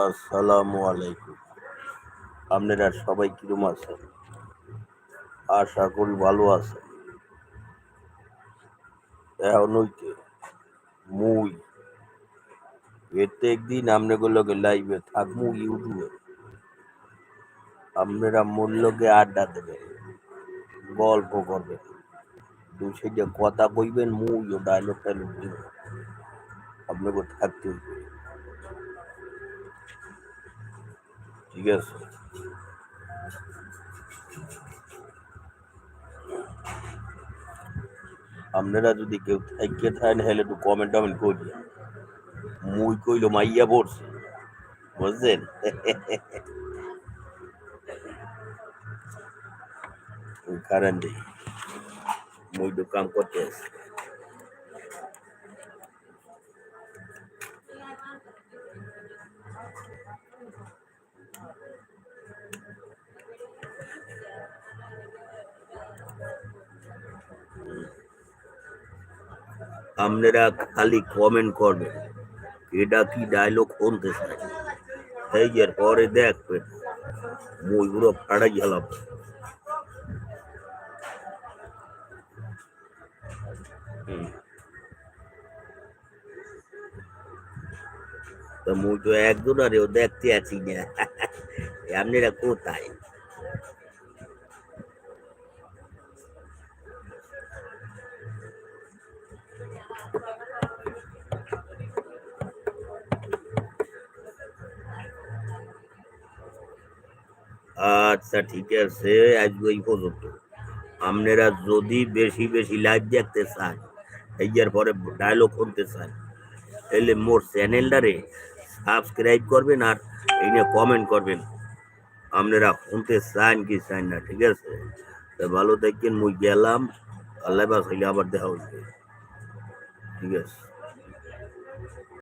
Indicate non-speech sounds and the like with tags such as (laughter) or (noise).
আসসালামু আলাইকুম। আপনারা সবাই কিরম আছেন? আশা করি ভালো আছেন। এখন হইতে মুই প্রত্যেক দিন আপনাগুলোকে লাইভে থাকব ইউটিউবে আপনারা মূল্যকে আড্ডা দেবেন, গল্প করবেন। দু সেটা কথা কইবেন মুই ও ডায়লগ টাইলগ দিব আপনাকে থাকতে হইবে। ঠিক আছে। আপনারা যদি কেউ থাইকে থাকেন হেলে একটু কমেন্ট টমেন্ট করি মুই কইলো মাইয়া পড়ছে। বুঝছেন? কারণ নেই মুই তো কাম করতে আছি আপনারা খালি কমেন্ট করবেন। এটা কি ডায়লগ শুনতে চাই এই এর পরে দেখবেন মুই পুরো ফাড়াই গেলাম। তো মুই তো একজন আরেও দেখতে আছি না। (laughs) আপনারা কোথায়? আচ্ছা ঠিক আছে আজ এই পর্যন্ত। আপনারা যদি বেশি বেশি লাইভ দেখতে চান এইয়ার পরে ডায়লগ শুনতে চান, তাহলে মোর চ্যানেলটারে সাবস্ক্রাইব করবেন আর এই নিয়ে কমেন্ট করবেন, আপনারা শুনতে চান কি চান না, ঠিক আছে? তা ভালো থাকেন মুই গেলাম, আল্লাহ বাস আবার দেখা হচ্ছে ঠিক আছে?